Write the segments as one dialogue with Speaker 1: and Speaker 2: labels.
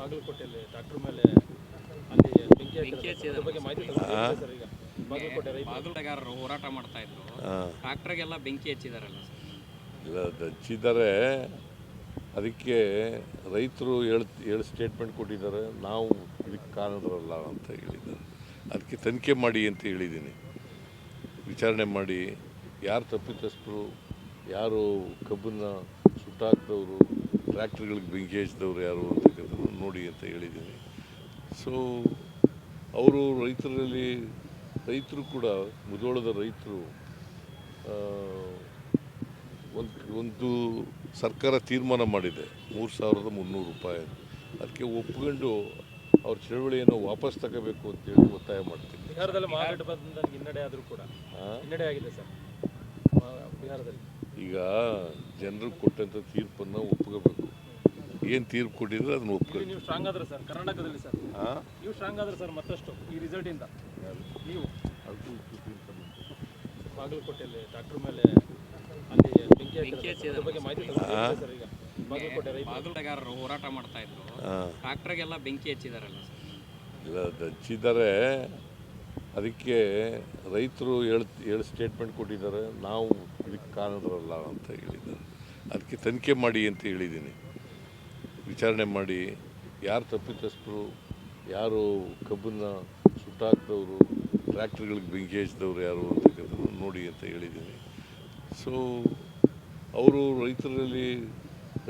Speaker 1: ಬಾಗಲಕೋಟೆಯಲ್ಲಿ ಡಾಕ್ಟರ್ ಮೇಲೆ ಅಲ್ಲಿ ಬೆಂಕಿ ಹಚ್ಚಿದ್ದಾರೆ. ಅದ್ರ ಬಗ್ಗೆ ಮಾಹಿತಿ ಸರ್ ಈಗ. ಬಾಗಲಕೋಟೆ ರೈತ
Speaker 2: ಹೋರಾಟ ಮಾಡ್ತಾ ಇದ್ರು. ಟ್ರಾಕ್ಟರ್ಗೆಲ್ಲ ಬೆಂಕಿ ಹಚ್ಚಿದಾರಲ್ಲ ಸರ್.
Speaker 3: ಇಲ್ಲ ಹಚ್ಚಿದ್ದಾರೆ. ಅದಕ್ಕೆ ರೈತರು ಹೇಳಿ ಹೇಳಿ ಸ್ಟೇಟ್ಮೆಂಟ್ ಕೊಟ್ಟಿದ್ದಾರೆ. ನಾವು ಇದಕ್ಕೆ ಕಾರಣರಲ್ಲ ಅಂತ ಹೇಳಿದ್ದಾರೆ. ಅದಕ್ಕೆ ತನಿಖೆ ಮಾಡಿ ಅಂತ ಹೇಳಿದ್ದೀನಿ. ವಿಚಾರಣೆ ಮಾಡಿ. ಯಾರು ತಪ್ಪಿತಸ್ಥರು ಯಾರು ಕಬ್ಬನ್ನು ಸುಟ್ಟಾಕ್ದವರು ಟ್ರ್ಯಾಕ್ಟರ್ಗಳಿಗೆ ಬೆಂಕಿ ಹಚ್ಚಿದವ್ರು ಯಾರು ಅಂತಕ್ಕಂಥದ್ದು ನೋಡಿ ಅಂತ ಹೇಳಿದ್ದೀನಿ. ಸೊ ಅವರು ರೈತರಲ್ಲಿ ರೈತರು ಕೂಡ ಮುಧೋಳದ ರೈತರು ಒಂದು ಒಂದು ಸರ್ಕಾರ ತೀರ್ಮಾನ ಮಾಡಿದೆ. ಮೂರು ಸಾವಿರದ ಮುನ್ನೂರು ರೂಪಾಯಿ. ಅದಕ್ಕೆ ಒಪ್ಕೊಂಡು ಅವ್ರ ಚಳವಳಿಯನ್ನು ವಾಪಸ್ ತಗೋಬೇಕು ಅಂತೇಳಿ ಒತ್ತಾಯ ಮಾಡ್ತೀನಿ.
Speaker 1: ಬಿಹಾರದಲ್ಲಿ ಮಹಾಗಠಬಂಧನ್ ಹಿನ್ನಡೆ ಆದರೂ ಕೂಡ? ಹಿನ್ನಡೆ ಆಗಿದೆ ಸರ್. ಬಿಹಾರದಲ್ಲಿ.
Speaker 3: ಈಗ ಜನರಿಗೆ ಕೊಟ್ಟಂತ ತೀರ್ಪನ್ನ ಒಪ್ಕೋಬೇಕು. ಏನು ತೀರ್ಪು ಕೊಟ್ಟಿದ್ರೆ ಅದನ್ನ ಒಪ್ಕೊಳ್ಳಿ
Speaker 1: ನೀವು ಸ್ಟ್ರಾಂಗ್ ಆದ್ರೆ ಸರ್ ಕರ್ನಾಟಕದಲ್ಲಿ ಸರ್.
Speaker 3: ಹಾಂ
Speaker 1: ನೀವು ಸ್ಟ್ರಾಂಗ್ ಆದ್ರೆ ಸರ್ ಮತ್ತಷ್ಟು ಈ ರಿಸಲ್ಟಿಂದ ನೀವು ಬಾಗಲಕೋಟೆಯಲ್ಲಿ ಡಾಕ್ಟರ್ ಮೇಲೆ ಅಲ್ಲಿ ಬೆಂಕಿ. ಅದ್ರ ಬಗ್ಗೆ ಮಾಹಿತಿ ತಗೊಂಡಿದ್ದೀರಾ ಸರ್ ಈಗ ಬಾಗಲಕೋಟೆ ರೈತ
Speaker 2: ಬಾಗಲಕೋಟೆಗಾರರು ಹೋರಾಟ ಮಾಡ್ತಾ ಇದ್ರು.
Speaker 3: ಹಾಂ
Speaker 2: ಬೆಂಕಿ ಹಚ್ಚಿದಾರಲ್ಲ ಸರ್.
Speaker 3: ಇಲ್ಲ ಅದು ಹಚ್ಚಿದ್ದಾರೆ ಅದಕ್ಕೆ ರೈತರು ಹೇಳ್, ಹೇಳಿ ಸ್ಟೇಟ್ಮೆಂಟ್ ಕೊಟ್ಟಿದ್ದಾರೆ. ನಾವು ಇದಕ್ಕೆ ಕಾರಣರಲ್ಲ ಅಂತ ಹೇಳಿದ್ದಾರೆ. ಅದಕ್ಕೆ ತನಿಖೆ ಮಾಡಿ ಅಂತ ಹೇಳಿದ್ದೀನಿ. ವಿಚಾರಣೆ ಮಾಡಿ, ಯಾರು ತಪ್ಪಿತಸ್ಥರು, ಯಾರು ಕಬ್ಬನ್ನು ಸುಟ್ಟಾಕ್ದವರು, ಟ್ರ್ಯಾಕ್ಟ್ರಿಗಳಿಗೆ ಬೆಂಕಿ ಹಚ್ಚಿದವ್ರು ಯಾರು ಅಂತಕ್ಕಂಥದ್ದು ನೋಡಿ ಅಂತ ಹೇಳಿದ್ದೀನಿ. ಸೊ ಅವರು ರೈತರಲ್ಲಿ,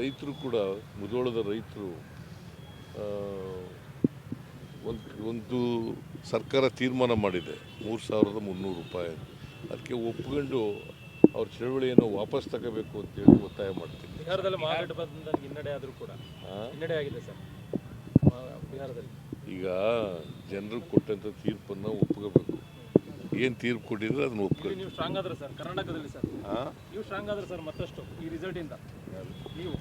Speaker 3: ರೈತರು ಕೂಡ ಮುದೋಳದ ರೈತರು ಒಂದು ಒಂದು ಸರ್ಕಾರ ತೀರ್ಮಾನ ಮಾಡಿದೆ ಮೂರು ಸಾವಿರದ ಮುನ್ನೂರು ರೂಪಾಯಿ. ಅದಕ್ಕೆ ಒಪ್ಕೊಂಡು ಅವ್ರ ಚಳವಳಿಯನ್ನು ವಾಪಸ್ ತಗೋಬೇಕು ಅಂತೇಳಿ ಒತ್ತಾಯ ಮಾಡ್ತೀನಿ.
Speaker 1: ಬಿಹಾರದಲ್ಲಿ ಮಹಾಗಠಬಂಧನ್ ಹಿನ್ನಡೆ ಆದರೂ ಕೂಡ? ಹಿನ್ನಡೆ ಆಗಿದೆ ಸರ್. ಬಿಹಾರದಲ್ಲಿ.
Speaker 3: ಈಗ ಜನರು ಕೊಟ್ಟಂಥ ತೀರ್ಪನ್ನು ಒಪ್ಕೋಬೇಕು. ಏನು ತೀರ್ಪು ಕೊಟ್ಟಿದ್ರೆ ಅದನ್ನ
Speaker 1: ಒಪ್ಕೊಂಡು
Speaker 3: ಒಪ್ಕೊಳ್ಳಿ
Speaker 1: ನೀವು ಸ್ಟ್ರಾಂಗ್ ಆದ್ರೆ ಸರ್ ಕರ್ನಾಟಕದಲ್ಲಿ ಸರ್. ನೀವು ಸ್ಟ್ರಾಂಗ್ ಆದ್ರೆ ಸರ್ ಮತ್ತಷ್ಟು ಈ ರಿಸಲ್ಟಿಂದ ನೀವು.